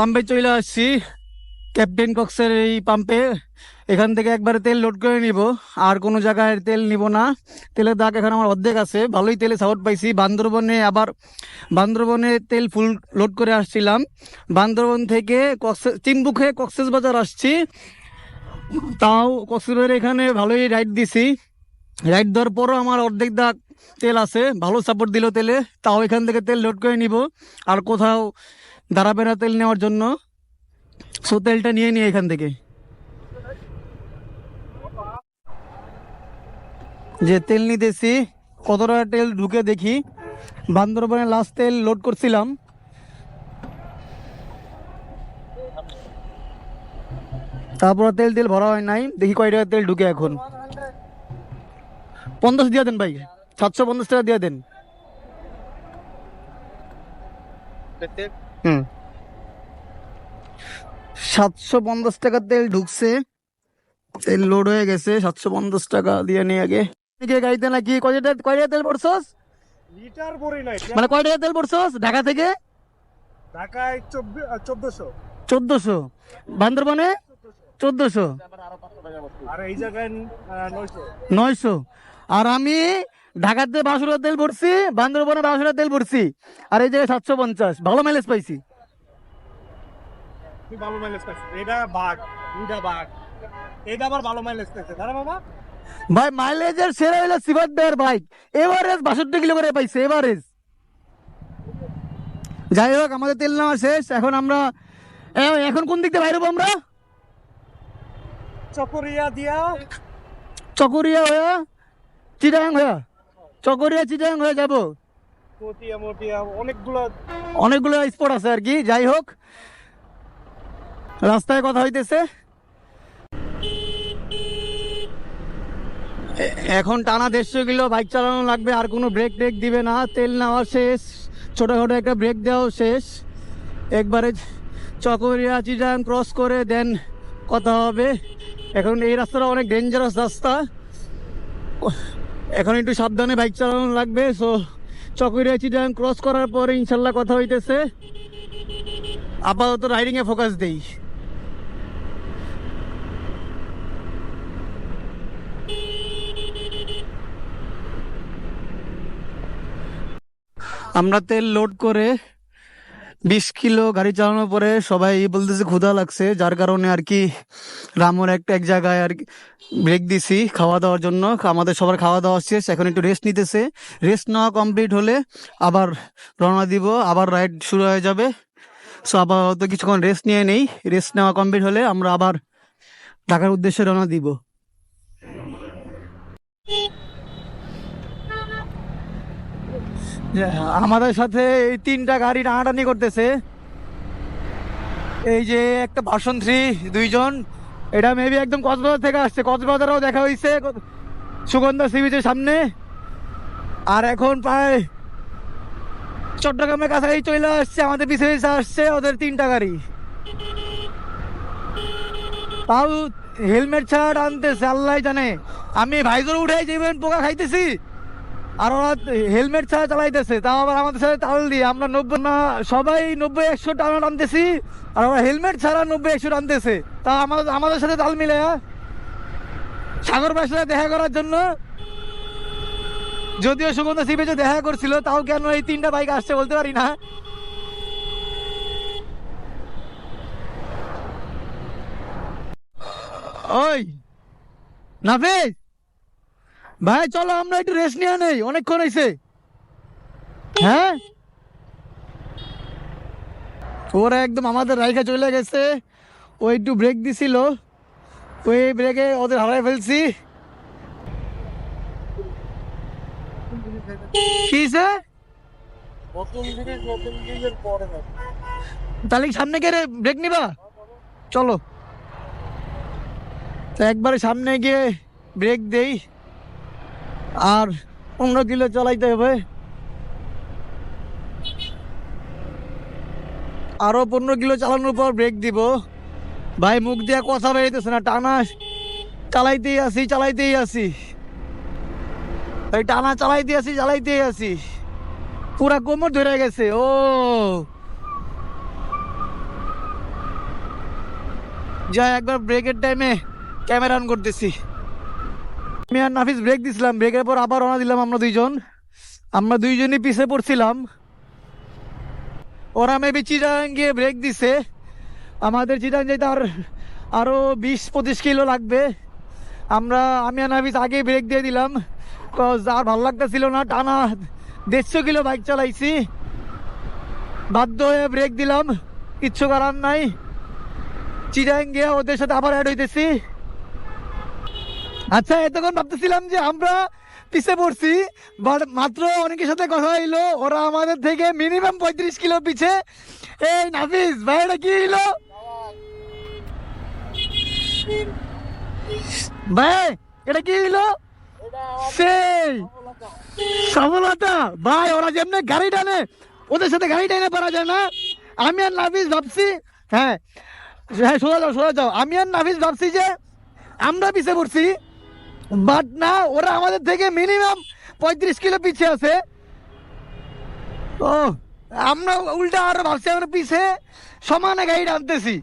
পাম্পে চলে আসছি। ক্যাপ্টেন কক্সের এই পাম্পে। এখান থেকে একবারে তেল লোড করে নিব। আর কোনো জায়গায় তেল নিব না। তেলের দাগ এখন আমার অর্ধেক আছে। ভালোই তেলে সাপোর্ট পাইছি। বান্দরবনে আবার, বান্দরবনে তেল ফুল লোড করে আসছিলাম। বান্দরবন থেকে কক্সে চিনবুক হয়ে কক্সেস বাজার আসছি। তাও কক্সবাজার এখানে ভালোই রাইড দিছি। রাইড দেওয়ার পরও আমার অর্ধেক দাগ তেল আছে। ভালো সাপোর্ট দিল তেলে। তাও এখান থেকে তেল লোড করে নিব। আর কোথাও দাঁড়াবে না তেল নেওয়ার জন্য। সো তেলটা নিয়ে নিই এখান থেকে। যে তেল নিতেছি, কতটা তেল ঢুকে দেখি। বান্দরবনে লাস্ট তেল লোড করছিলাম। তারপর তেল তেল ভরা হয় নাই। দেখি কয় টাকা তেল ঢুকে এখন। পঞ্চাশ দিয়ে দেন ভাই। সাতশো পঞ্চাশ টাকা দিয়ে দেন। হুম। সাতশো পঞ্চাশ টাকা তেল ঢুকছে। তেল লোড হয়ে গেছে সাতশো পঞ্চাশ টাকা দিয়ে নিয়ে আগে। গাড়িতে নাকি কয় টাকা তেল পড়ছস লিটার পরে নাই। মানে কয় টাকা তেল পড়ছস ঢাকা থেকে? ঢাকায় চোদ্দশো। চোদ্দশো। বান্দরবনে? চোদ্দশো। আর এই জায়গায় নয়শো। আর আমি ঢাকাতে বাসুরা তেল ভরছি বান্দরবনে বাসুরা তেল ভরছি। আর এই জায়গায় সাতশো পঞ্চাশ। ভালো মাইলেজ পাইছি। ভালো মাইলেজ এটা বাঘ দুইটা বাঘ। এটা আবার ভালো মাইলেজ পাইছে দাঁড়া বাবা? ভাই মাইলেজের সেরা হইল সিফাত বেয়ার বাইক এভারেজ বাষট্টি কিলো করে পাইছে এভারেজ। যাই হোক আমাদের তেল নেওয়া শেষ। এখন আমরা এখন কোন দিক দিয়ে বাইরে আমরা? চকরিয়া দিয়া। চকরিয়া হয়ে চিটাং হয়ে। চকরিয়া চিটাং হয়ে যাব। অনেকগুলো অনেকগুলো স্পট আছে আর কি যাই হোক। রাস্তায় কথা হইতেছে। এখন টানা দেড়শো কিলো বাইক চালানো লাগবে আর কোনো ব্রেক টেক দিবে না। তেল নেওয়া শেষ ছোটোখাটো একটা ব্রেক দেওয়াও শেষ। একবারে চকরিয়া চিটাং ক্রস করে দেন কথা হবে। এখন এই রাস্তাটা অনেক ডেঞ্জারাস রাস্তা। এখন একটু সাবধানে বাইক চালানো লাগবে সো চকরিয়া চিটাং ক্রস করার পরে ইনশাল্লাহ কথা হইতেছে। আপাতত রাইডিংয়ে ফোকাস দেই। আমরা তেল লোড করে বিশ কিলো গাড়ি চালানোর পরে সবাই বলতেছে, ক্ষুধা লাগছে। যার কারণে আর কি রামর একটা, এক জায়গায় আর ব্রেক দিছি খাওয়া দাওয়ার জন্য। আমাদের সবার খাওয়া দাওয়া শেষ, এখন একটু রেস্ট নিতেছে। রেস্ট নেওয়া কমপ্লিট হলে আবার রওনা দিব, আবার রাইড শুরু হয়ে যাবে। সো আপাতত কিছুক্ষণ রেস্ট নিয়ে নেই। রেস্ট নেওয়া কমপ্লিট হলে আমরা আবার ঢাকার উদ্দেশ্যে রওনা দিব যে আমাদের সাথে এই তিনটা গাড়ি টানাটানি করতেছে। এই যে একটা ভার্সন থ্রি দুইজন, এটা মেবি একদম কক্সবাজার থেকে আসছে। কক্সবাজারও দেখা হয়েছে সুগন্ধা সি বিচের সামনে। আর এখন প্রায় চট্টগ্রামের কাছাকাছি চলে আসছে, আমাদের পিছিয়ে আসছে ওদের তিনটা গাড়ি। তাও হেলমেট ছাড় আনতেছে আল্লাহ জানে। আমি ভাইজর উঠে যাবেন পোকা খাইতেছি আর ওরা হেলমেট ছাড়া চালাইতেছে, তাও আবার আমাদের সাথে তাল দিয়ে। আমরা নব্বই না সবাই নব্বই, একশো টানা টানতেছি, আর ওরা হেলমেট ছাড়া নব্বই, একশো টানতেছে। তা আমাদের আমাদের সাথে তাল মিলে হ্যাঁ? সাগর ভাইয়ের দেখা করার জন্য। যদিও সুগন্ধা সিপেজে দেখা করছিল, তাও কেন এই তিনটা বাইক আসছে বলতে পারি না। ওই, নাফিস! ভাই চলো আমরা একটু রেস্ট নিয়ে নেই। অনেকক্ষণ হয়েছে হ্যাঁ? ওরা একদম আমাদের রাইখা চলে গেছে। ও একটু ব্রেক দিছিল। ওই ব্রেকে ওদের হারাই ফেলছি। কিসে তাহলে সামনে গিয়ে ব্রেক নিবা? চলো। তো একবারে সামনে গিয়ে ব্রেক দেই। আর অন্য কিলো চালাইতে হবে। আরও পনেরো কিলো চালানোর পর ব্রেক দিব। ভাই, মুখ দিয়ে কথা বেরোতেছে না, টানা চালাইতেই আসি চালাইতেই আসি ভাই, টানা চালাইতে আসি চালাইতেই আসি পুরা কোমর ধরে গেছে, ও। যা একবার ব্রেকের টাইমে ক্যামেরা অন করতেছি। আমি আর নাফিস ব্রেক দিছিলাম ব্রেকের পর আবার রওনা দিলাম আমরা দুইজন। আমরা দুইজনই পিছে পড়ছিলাম। ওরা মেবি চিটাং গিয়ে ব্রেক দিছে। আমাদের চিটাং যেতে আর আরও বিশ, পঁচিশ কিলো লাগবে। আমরা, আমি আর নাফিস আগে ব্রেক দিয়ে দিলাম। কজ আর ভালো লাগতেছিল না, টানা দেড়শো কিলো বাইক চালাইছি। বাধ্য হয়ে ব্রেক দিলাম। কিচ্ছু করার নাই। চিটাং গিয়ে ওদের সাথে আবার অ্যাড হইতেছি। আচ্ছা এতক্ষণ ভাবতেছিলাম যে আমরা পিছে পড়ছি বাট মাত্র অনেকের সাথে কথা হইল, ওরা আমাদের থেকে মিনিমাম পঁয়ত্রিশ কিলো পিছে। এই নাফিস ভাই এটা কি হইল? ভাই, এটা কি হইল? সেই, সফলতা। ভাই, ওরা যেমনি গাড়ি টানে, ওদের সাথে গাড়ি টানে পারা যায় না। আমি আর নাফিস ভাবছি হ্যাঁ হ্যাঁ শোনা যাও শোনা যাও। আমি আর নাফিস ভাবছি যে আমরা পিছিয়ে পড়ছি বাট না, ওরা আমাদের থেকে মিনিমাম পঁয়ত্রিশ কিলো পিছিয়ে আছে। ও আমরা উল্টা আরও ভাবছি, আমরা পিছে সমানে গাড়ি টানতেছি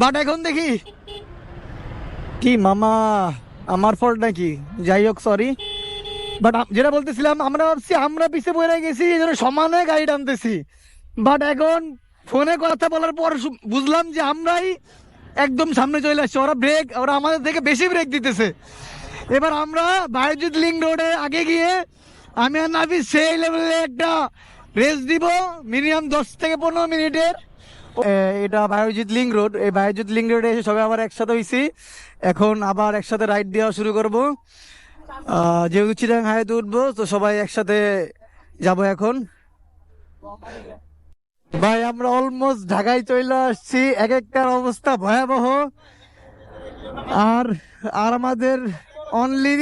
বাট এখন দেখি। কি মামা, আমার ফল্ট নাকি? যাই হোক সরি বাট যেটা বলতেছিলাম, আমরা ভাবছি, আমরা পিছিয়ে পড়ে গেছি, এই জন্য সমানে গাড়ি টানতেছি বাট এখন ফোনে কথা বলার পর বুঝলাম যে আমরাই একদম সামনে চলে আসছে। ওরা ব্রেক ওরা আমাদের থেকে বেশি ব্রেক দিতেছে। এবার আমরা বায়োজিৎ লিঙ্ক রোডে আগে গিয়ে আমি আর নাফি সেই লেভেলে একটা রেস দিব মিনিমাম দশ থেকে পনেরো মিনিটের। এটা বায়োজিৎ লিঙ্ক রোড এই বায়োজিৎ লিঙ্ক রোডে এসে সবাই আবার একসাথে হয়েছি এখন আবার একসাথে রাইড দেওয়া শুরু করব। যেহেতু চিরাং হাইতে উঠবো, তো সবাই একসাথে যাব এখন। ভাই আমরা অলমোস্ট ঢাকায় চলে আসছি। এক একটার অবস্থা ভয়াবহ। আর আর আমাদের অনলি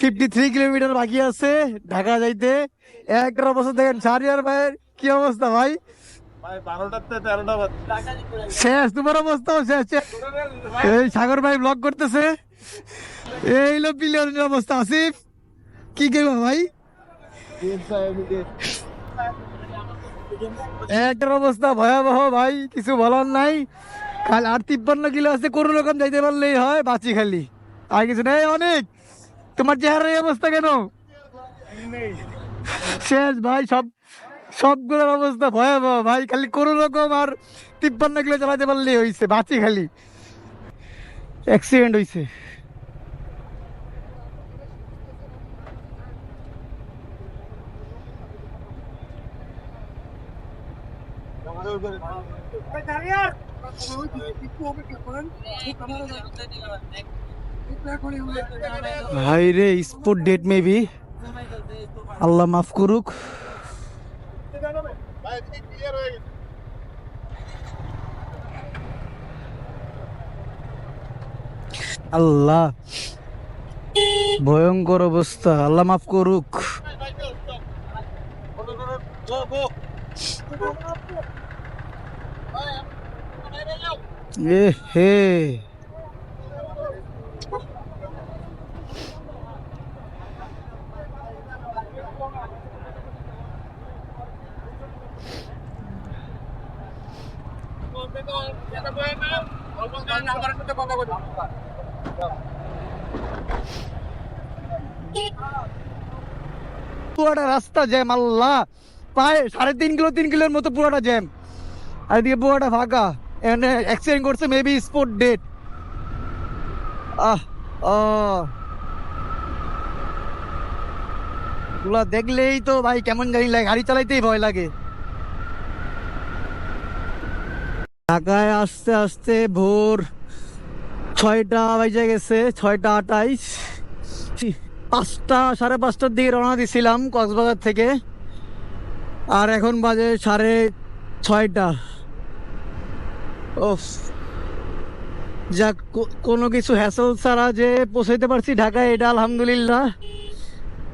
ফিফটি থ্রি কিলোমিটার বাকি আছে ঢাকা যাইতে। এক একটার অবস্থা দেখেন সারিয়ার ভাইয়ের কি অবস্থা ভাই? শেষ তোমার অবস্থা শেষ। এই সাগর ভাই ব্লগ করতেছে। এই লো পিলিয়নের অবস্থা আসিফ। কি কেবা ভাই? একটার অবস্থা ভয়াবহ, ভাই, কিছু বলার নাই। কাল আর তিপ্পান্ন কিলো আছে কোনো রকম যাইতে পারলেই হয়, বাঁচি খালি। আর কিছু নেই, অনেক। তোমার চেহারার এই অবস্থা কেন? শেষ, ভাই, সব সবগুলোর অবস্থা ভয়াবহ, ভাই, খালি কোনো রকম আর তিপ্পান্ন কিলো চালাতে পারলেই হয়েছে বাঁচি খালি। অ্যাক্সিডেন্ট হয়েছে ভাই রে স্পোর্ট ডেট মেবি আল্লাহ মাফ করুক। আল্লাহ ভয়ঙ্কর অবস্থা। আল্লাহ মাফ করুক। এ হে। পুরোটা রাস্তা জ্যাম, আল্লাহ। প্রায় সাড়ে তিন কিলো, তিন কিলোর মতো পুরোটা জ্যাম। আর এদিকে পুরোটা ফাঁকা। অ্যাক্সিডেন্ট করছে মেবি স্পোর্ট ডেট আহ দেখলেই তো ভাই কেমন জানি লাগে, গাড়ি চালাইতেই ভয় লাগে। ঢাকায় আসতে আসতে ভোর ছয়টা বাজে গেছে, ছয়টা আটাইশ। পাঁচটা, সাড়ে পাঁচটার দিকে রওনা দিছিলাম কক্সবাজার থেকে। আর এখন বাজে সাড়ে ছয়টা। ওফ। যাক কোনো কিছু হ্যাসল ছাড়া যে পৌঁছাইতে পারছি ঢাকায়, এটা আলহামদুলিল্লাহ।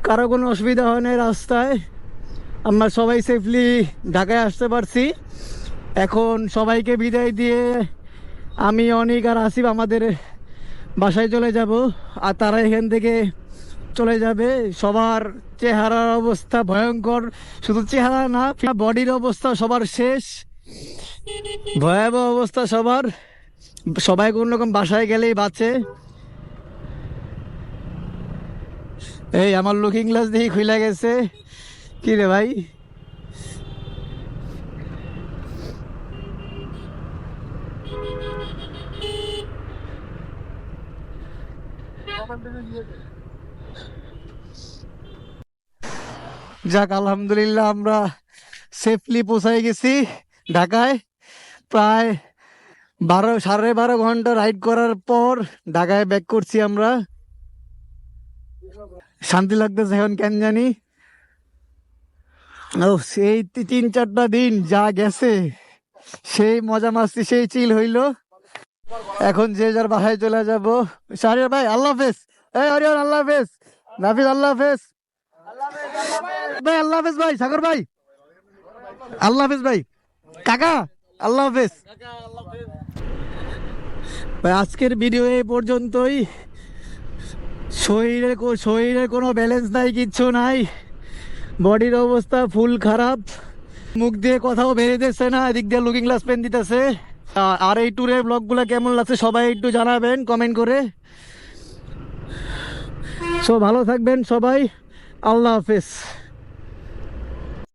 কারও কোনো অসুবিধা হয় না রাস্তায়। আমরা সবাই সেফলি ঢাকায় আসতে পারছি। এখন সবাইকে বিদায় দিয়ে আমি, অনিক আর আসিফ আমাদের বাসায় চলে যাব। আর তারা এখান থেকে চলে যাবে। সবার চেহারার অবস্থা ভয়ঙ্কর। শুধু চেহারা না, বডির অবস্থা সবার শেষ। ভয়াবহ অবস্থা সবার। সবাই কোন রকম বাসায় গেলেই বাঁচে। এই, আমার লুকিং গ্লাস দিয়ে খুলে গেছে। কি রে ভাই? যাক, আলহামদুলিল্লাহ, আমরা সেফলি পৌঁছাই গেছি। ঢাকায় প্রায় বারো, সাড়ে বারো ঘণ্টা রাইড করার পর ঢাকায় ব্যাক করছি আমরা। শান্তি লাগতেছে এখন, কেন জানি? ও, সেই তিন, চারটা দিন যা গেছে, সেই মজা মাস্তি, সেই চিল হইল। এখন যে যার বাসায় চলে যাব। শাহরিয়ার ভাই, আল্লাহ হাফেজ। এই হরিয়ার আল্লাহ হাফেজ। নাফিজ আল্লাহ হাফেজ। ভাই, আল্লাহ হাফেজ ভাই, সাগর ভাই। আল্লাহ হাফেজ ভাই। কাকা, আল্লাহ হাফেজ। ভাই, আজকের ভিডিও এই পর্যন্তই। শরীরের কো- শরীরের কোনো ব্যালেন্স নাই, কিচ্ছু নাই। বডির অবস্থা ফুল খারাপ। মুখ দিয়ে কথাও বেরিয়েছে না, এদিক দিয়ে লুকিং গ্লাস পেন দিতেছে। আর এই ট্যুরের ব্লগগুলো কেমন লাগছে সবাই একটু জানাবেন কমেন্ট করে। সো ভালো থাকবেন সবাই। আল্লাহ হাফেজ।